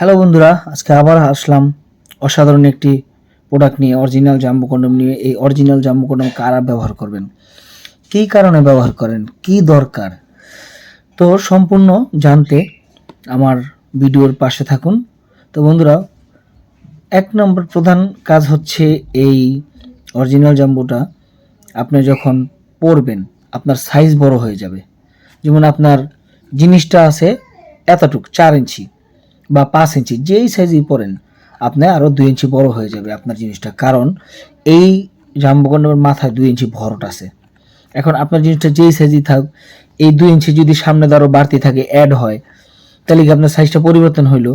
Hello বন্ধুরা, আজকে আবার আসলাম অসাধারণ একটি প্রোডাক্ট নিয়ে অরিজিনাল জাম্বু কন্ডম নিয়ে। এই অরিজিনাল জাম্বু কন্ডম কারা ব্যবহার করবেন? কী কারণে ব্যবহার করেন? কি দরকার? তো সম্পূর্ণ জানতে আমার ভিডিওর পাশে থাকুন। তো বন্ধুরা, এক নম্বর প্রধান কাজ হচ্ছে এই অরিজিনাল জাম্বুটা আপনি যখন পরবেন, আপনার সাইজ বড় হয়ে যাবে। যেমন আপনার জিনিসটা আছে এতটুক, চার ইঞ্চি। বা পাঁচ ইঞ্চি, যেই সাইজই পরেন, আপনি আরও দুই ইঞ্চি বড় হয়ে যাবে আপনার জিনিসটা। কারণ এই জাম্বুকন্ডের মাথায় দুই ইঞ্চি ভরট আছে। এখন আপনার জিনিসটা যেই সাইজই থাক, এই দুই ইঞ্চি যদি সামনে আরও বাড়তি থাকে অ্যাড হয়, তাহলে কি আপনার সাইজটা পরিবর্তন হইল?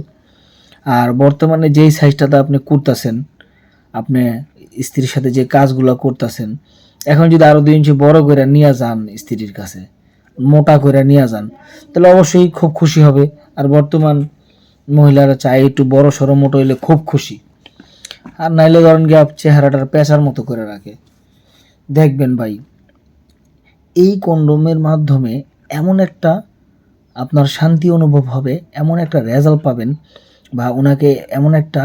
আর বর্তমানে যেই সাইজটাতে আপনি করতেছেন আপনি স্ত্রীর সাথে যে কাজগুলো করতেছেন, এখন যদি আরও দুই ইঞ্চি বড় করে নিয়ে যান স্ত্রীর কাছে, মোটা করে নিয়ে যান, তাহলে অবশ্যই খুব খুশি হবে। আর বর্তমান মহিলারা চায় একটু বড় সড়ো মোটো হইলে খুব খুশি। আর নাইলে ধরেন গিয়ে চেহারাটার পেঁচার মতো করে রাখে। দেখবেন ভাই, এই কন্ডোমের মাধ্যমে এমন একটা আপনার শান্তি অনুভব হবে, এমন একটা রেজাল্ট পাবেন বা ওনাকে এমন একটা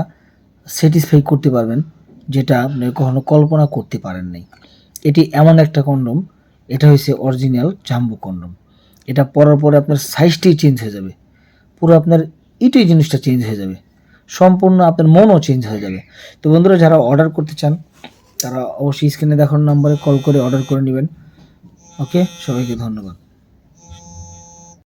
স্যাটিসফাই করতে পারবেন যেটা আপনি কখনো কল্পনা করতে পারেন নাই। এটি এমন একটা কন্ডম এটা হয়েছে অরিজিনাল জাম্বু কন্ডম এটা পরার পরে আপনার সাইজটি চেঞ্জ হয়ে যাবে। পুরো আপনার এটাই জিনিসটা চেঞ্জ হয়ে যাবে। সম্পূর্ণ আপনার মনও চেঞ্জ হয়ে যাবে। তো বন্ধুরা, যারা অর্ডার করতে চান, তারা অবশ্যই স্ক্রিনে দেখানোর নম্বরে কল করে অর্ডার করে নেবেন। ওকে সবাইকে ধন্যবাদ।